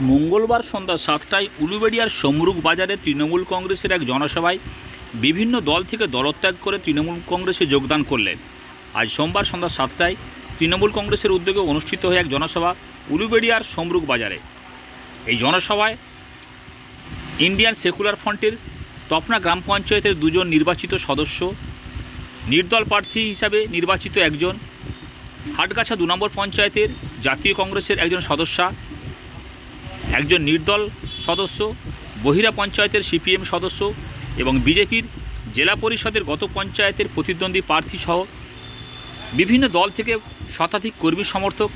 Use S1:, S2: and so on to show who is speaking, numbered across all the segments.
S1: মঙ্গলবার সন্ধ্যা সাতটায় উলুবেড়িয়ার সমরুক বাজারে তৃণমূল কংগ্রেসের এক জনসভায় বিভিন্ন দল থেকে দলত্যাগ করে তৃণমূল কংগ্রেসে যোগদান করলেন। আজ সোমবার সন্ধ্যা সাতটায় তৃণমূল কংগ্রেসের উদ্যোগে অনুষ্ঠিত হয়ে এক জনসভা উলুবেড়িয়ার সমরুক বাজারে। এই জনসভায় ইন্ডিয়ান সেকুলার ফ্রন্টের তপনা গ্রাম পঞ্চায়েতের দুজন নির্বাচিত সদস্য, নির্দল প্রার্থী হিসাবে নির্বাচিত একজন, হাটগাছা দু নম্বর পঞ্চায়েতের জাতীয় কংগ্রেসের একজন সদস্যা একজন নির্দল সদস্য, বহিরা পঞ্চায়েতের সিপিএম সদস্য এবং বিজেপির জেলা পরিষদের গত পঞ্চায়েতের প্রতিদ্বন্দ্বী প্রার্থী সহ বিভিন্ন দল থেকে শতাধিক কর্মী সমর্থক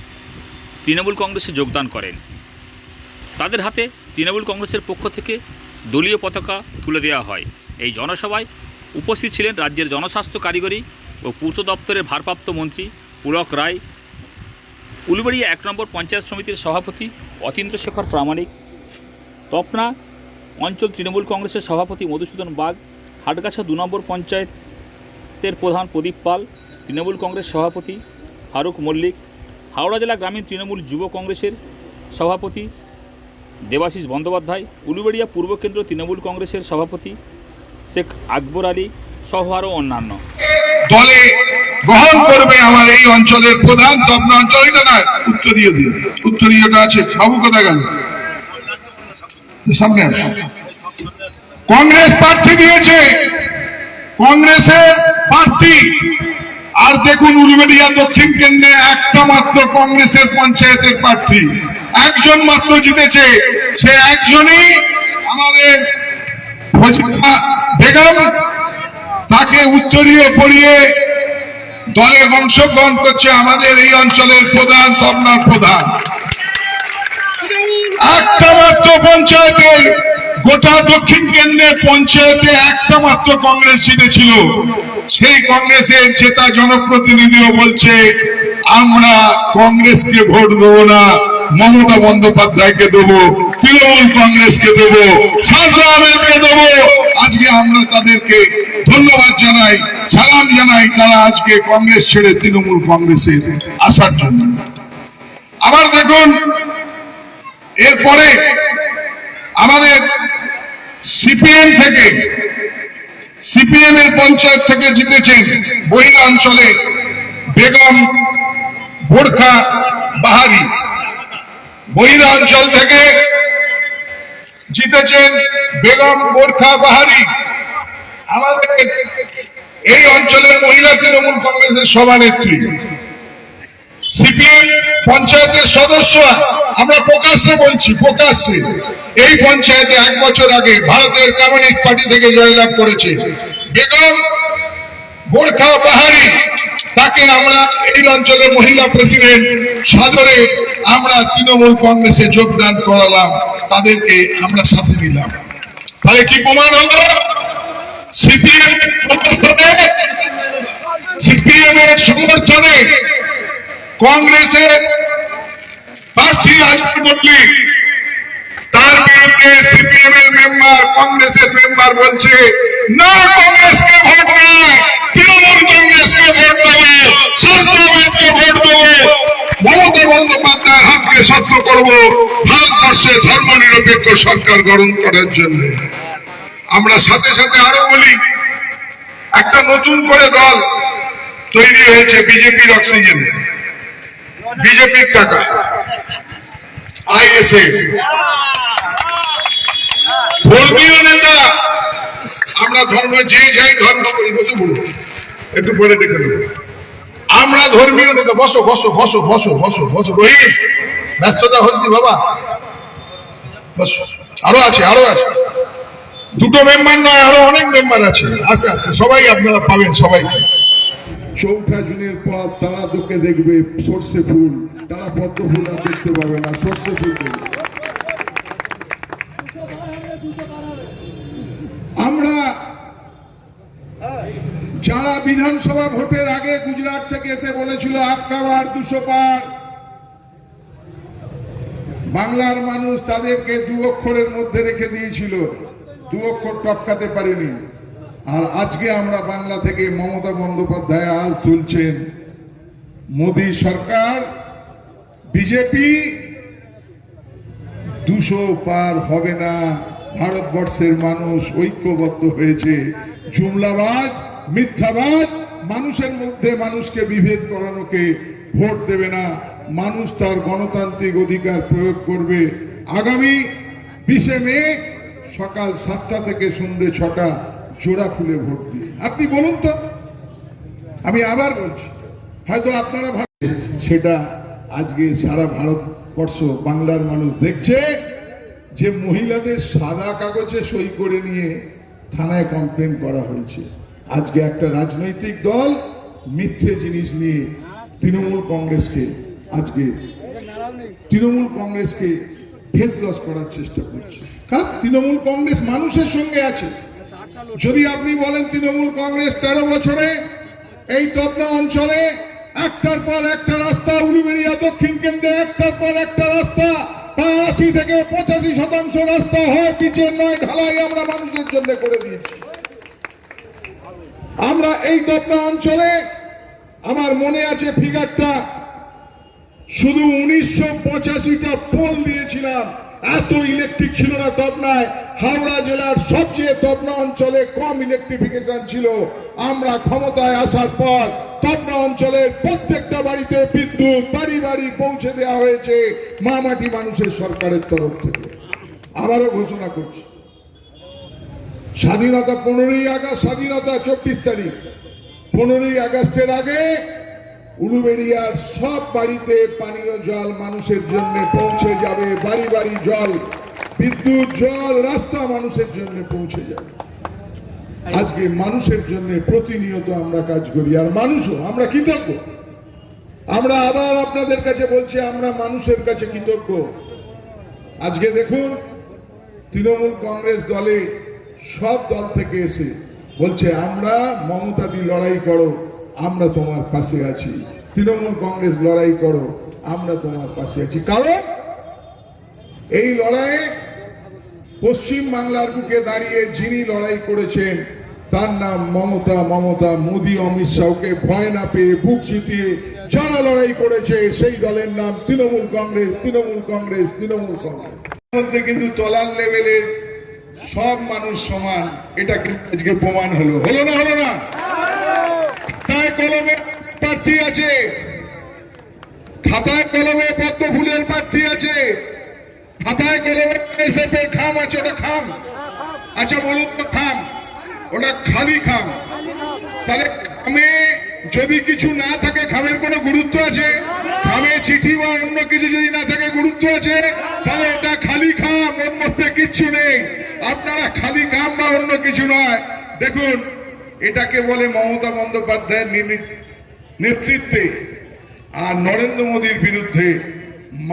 S1: তৃণমূল কংগ্রেসে যোগদান করেন। তাদের হাতে তৃণমূল কংগ্রেসের পক্ষ থেকে দলীয় পতাকা তুলে দেওয়া হয়। এই জনসভায় উপস্থিত ছিলেন রাজ্যের জনস্বাস্থ্য কারিগরি ও পূর্ত দপ্তরের ভারপ্রাপ্ত মন্ত্রী পুলক রায় উলুবাড়িয়া এক নম্বর পঞ্চায়েত সমিতির সভাপতি অতীন্দ্র শেখর প্রামাণিক, তপনা অঞ্চল তৃণমূল কংগ্রেসের সভাপতি মধুসূদন বাগ, হাটগাছা দু নম্বর পঞ্চায়েতের প্রধান প্রদীপ পাল, তৃণমূল কংগ্রেস সভাপতি ফারুক মল্লিক, হাওড়া জেলা গ্রামীণ তৃণমূল যুব কংগ্রেসের সভাপতি দেবাশিস বন্দ্যোপাধ্যায়, উলুবেড়িয়া পূর্ব কেন্দ্র তৃণমূল কংগ্রেসের সভাপতি শেখ আকবর আলী সহ আরও অন্যান্য।
S2: দলে গ্রহণ করবে আমার এই অঞ্চলের প্রধান তপনা অঞ্চল এটা না উত্তরীয় দিয়ে উত্তরীয়টা আছে। বাবু কোথায় গেল? সামনে আস। কংগ্রেস প্রার্থী দিয়েছে। কংগ্রেসের প্রার্থী। আর দেখুন উলুবেড়িয়া দক্ষিণ কেন্দ্রে একটা মাত্র কংগ্রেসের পঞ্চায়েতের প্রার্থী। একজন মাত্র জিতেছে। সে একজনই আমাদের বেগম তাকে উত্তরীয় পড়িয়ে দলে অংশগ্রহণ করছে আমাদের এই অঞ্চলের প্রধান তবনার প্রধান। একটা মাত্র পঞ্চায়েতের, গোটা দক্ষিণ কেন্দ্রের পঞ্চায়েতে একটা মাত্র কংগ্রেস জিতেছিল সেই কংগ্রেসের জেতা জনপ্রতিনিধিও বলছে, আমরা কংগ্রেসকে ভোট দেবো না, মমতা বন্দ্যোপাধ্যায়কে দেবো, তৃণমূল কংগ্রেসকে দেবো আহমেদকে দেবো। আজকে আমরা তাদেরকে ধন্যবাদ জানাই, সালাম জানাই তারা আজকে কংগ্রেস ছেড়ে তৃণমূল কংগ্রেসে আসার জন্য। আবার দেখুন, এরপরে আমাদের সিপিএম থেকে, সিপিএম এর পঞ্চায়েত থেকে জিতেছেন বহিরা অঞ্চলে বেগম বোরখা বাহারি। বহিরা অঞ্চল থেকে জিতেছেন বেগম বোরখা বাহারি। আমাদের এই অঞ্চলের মহিলা তৃণমূল কংগ্রেসের সভানেত্রী, সিপিএম পঞ্চায়েতের সদস্য আমরা প্রকাশ্যে বলছি, প্রকাশ্যে। এই পঞ্চায়েতে এক বছর আগে ভারতের কমিউনিস্ট পার্টি থেকে জয়লাভ করেছে। বেগম গোর্খা পাহাড়ি, তাকে আমরা এই অঞ্চলের মহিলা প্রেসিডেন্ট সাদরে আমরা তৃণমূল কংগ্রেসে যোগদান করালাম, তাদেরকে আমরা সাথে নিলাম। তাহলে কি প্রমাণ হলো? সিপিএম সমর্থনে কংগ্রেসের প্রার্থী আজকে তার বিরুদ্ধে সিপিএম এর মেম্বার, কংগ্রেসের মেম্বার বলছে, না, কংগ্রেসকে ভোট না তৃণমূল কংগ্রেসকে ভোট ভোট দেবো মমতা বন্দ্যোপাধ্যায়ের হাতকে করব ভারতবর্ষে সরকার গঠন করার জন্য। আমরা সাথে সাথে আরও বলি, একটা নতুন করে দল তৈরি হয়েছে বিজেপির অক্সিজেনে। বিজেপির টাকা। আইএসএ ধর্মীয় নেতা, আমরা ধর্ম, যে যাই ধর্ম করি, বসে বলুন। একটু পরে দেখে নেব। আমরা ধর্মীয় নেতা, বসো বসো বসো বসো বসো বসো রহিম ব্যস্ততা হচ্ছে বাবা? বসো। আরও আছে আরও আছে। দুটো মেম্বার নয় আরও অনেক মেম্বার আছে। আস্তে আস্তে সবাই আপনারা পাবেন, সবাই।
S3: চৌঠা জুনের পর তারা তোকে দেখবে সর্ষে ফুল। তারা পদ্ম ফুল আর দেখতে পাবে না, সর্ষে ফুল আমরা যারা বিধানসভা ভোটের আগে গুজরাট থেকে এসে বলেছিল আক্কা বার দুশো পার। বাংলার মানুষ তাদেরকে দু অক্ষরের মধ্যে রেখে দিয়েছিল। দু অক্ষর টপকাতে পারেনি। আর আজকে আমরা বাংলা থেকে মমতা বন্দ্যোপাধ্যায় আজ তুলছেন। মোদী সরকার, বিজেপি
S2: দুশো পার হবে না। ভারতবর্ষের মানুষ ঐক্যবদ্ধ হয়েছে। জুমলাবাজ, মিথ্যাবাজ, মানুষের মধ্যে মানুষকে বিভেদ করানোকে ভোট দেবে না। মানুষ তার গণতান্ত্রিক অধিকার প্রয়োগ করবে। আগামী বিশে মে সকাল সাতটা থেকে সন্ধ্যে ছটা জোড়া ফুলে ভোট দিয়ে। আপনি বলুন তো, আমি আবার বলছি, হয়তো আপনারা ভাবছেন, সেটা আজকে সারা ভারতবর্ষ বাংলার মানুষ দেখছে যে মহিলাদের সাদা কাগজে সই করে নিয়ে থানায় কমপ্লেন করা হয়েছে। আজকে একটা রাজনৈতিক দল মিথ্যে জিনিস নিয়ে তৃণমূল কংগ্রেসকে আজকে, তৃণমূল কংগ্রেসকে ফেস লস করার চেষ্টা করছে। কারণ তৃণমূল কংগ্রেস মানুষের সঙ্গে আছে। যদি আপনি বলেন তৃণমূল কংগ্রেস তেরো বছরে এই তবনা অঞ্চলে একটার পর একটা রাস্তা উলুবেড়িয়া দক্ষিণ কেন্দ্রে, একটার পর একটা রাস্তা আশি থেকে পঁচাশি শতাংশ রাস্তা হয় পিচের নয়, ঢালাই আমরা মানুষের জন্য করে দিয়েছি। আমরা এই তবনা অঞ্চলে, আমার মনে আছে ফিগারটা শুধু উনিশশো পঁচাশিটা পোল দিয়েছিলাম। এত ইলেকট্রিক ছিল না তবনায় হাওড়া জেলার সবচেয়ে তবনা অঞ্চলে কম ইলেকট্রিফিকেশন ছিল। আমরা ক্ষমতায় আসার পর তবনা অঞ্চলের প্রত্যেকটা বাড়িতে বিদ্যুৎ, বাড়ি বাড়ি পৌঁছে দেওয়া হয়েছে মামাটি মানুষের সরকারের তরফ থেকে। আবারও ঘোষণা করছি। স্বাধীনতা পনেরোই আগস্ট, স্বাধীনতা চব্বিশ তারিখ। পনেরোই আগস্টের আগে উলুবেড়িয়ার সব বাড়িতে পানীয় জল মানুষের জন্য পৌঁছে যাবে, বাড়ি বাড়ি জল, বিদ্যুৎ জল, রাস্তা মানুষের জন্য পৌঁছে যাবে। আজকে মানুষের জন্য প্রতিনিয়ত আমরা কাজ করি, আর মানুষও, আমরা কৃতজ্ঞ। আমরা আবার আপনাদের কাছে বলছি, আমরা মানুষের কাছে কৃতজ্ঞ। আজকে দেখুন, তৃণমূল কংগ্রেস দলে সব দল থেকে এসে বলছে, আমরা মমতাদি লড়াই করো। আমরা তোমার পাশে আছি। তৃণমূল কংগ্রেস লড়াই করো, আমরা তোমার পাশে আছি। কারণ এই লড়াইয়ে পশ্চিম বাংলার বুকে দাঁড়িয়ে যিনি লড়াই করেছেন, তার নাম মমতা মমতা মোদী, অমিত শাহকে ভয় না পেয়ে বুক চিতিয়ে যারা লড়াই করেছে, সেই দলের নাম তৃণমূল কংগ্রেস তৃণমূল কংগ্রেস তৃণমূল কংগ্রেস। মধ্যে কিন্তু তলার লেভেলে সব মানুষ সমান, এটা কিন্তু আজকে প্রমাণ হলো। হলো না হলো না? কলমে প্রার্থী আছে। খাতায় কলমে পদ্ম ফুলের প্রার্থী আছে। খাতায় কলমে খাম আছে, ওটা খাম। আচ্ছা বলুন তো, খাম। ওটা খালি খাম। তাহলে খামে যদি কিছু না থাকে, খামের কোনো গুরুত্ব আছে? খামে চিঠি বা অন্য কিছু যদি না থাকে, গুরুত্ব আছে? তাহলে ওটা খালি খাম, ওর মধ্যে কিচ্ছু নেই। আপনারা খালি খাম বা অন্য কিছু নয়। দেখুন এটাকে বলে মমতা বন্দ্যোপাধ্যায়ের নেতৃত্বে আর নরেন্দ্র মোদীর বিরুদ্ধে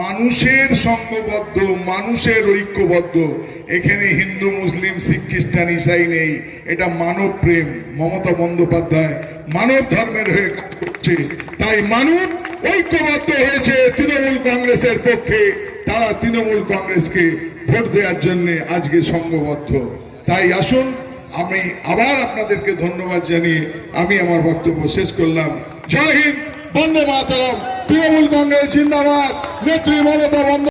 S2: মানুষের সঙ্গবদ্ধ মানুষের ঐক্যবদ্ধ। এখানে হিন্দু, মুসলিম, শিখ, খ্রিস্টান, ইসাই নেই। এটা মানব প্রেম। মমতা বন্দ্যোপাধ্যায় মানব ধর্মের হয়ে করছে। তাই মানুষ ঐক্যবদ্ধ হয়েছে তৃণমূল কংগ্রেসের পক্ষে। তারা তৃণমূল কংগ্রেসকে ভোট দেওয়ার জন্য আজকে সঙ্গবদ্ধ তাই আসুন আমি আবার আপনাদেরকে ধন্যবাদ জানিয়ে আমি আমার বক্তব্য শেষ করলাম। জয় হিন্দ, বন্দে মাতরম, তৃণমূল কংগ্রেস, জিন্দাবাদ। নেত্রী মমতা বন্দ্যোপাধ্যায়।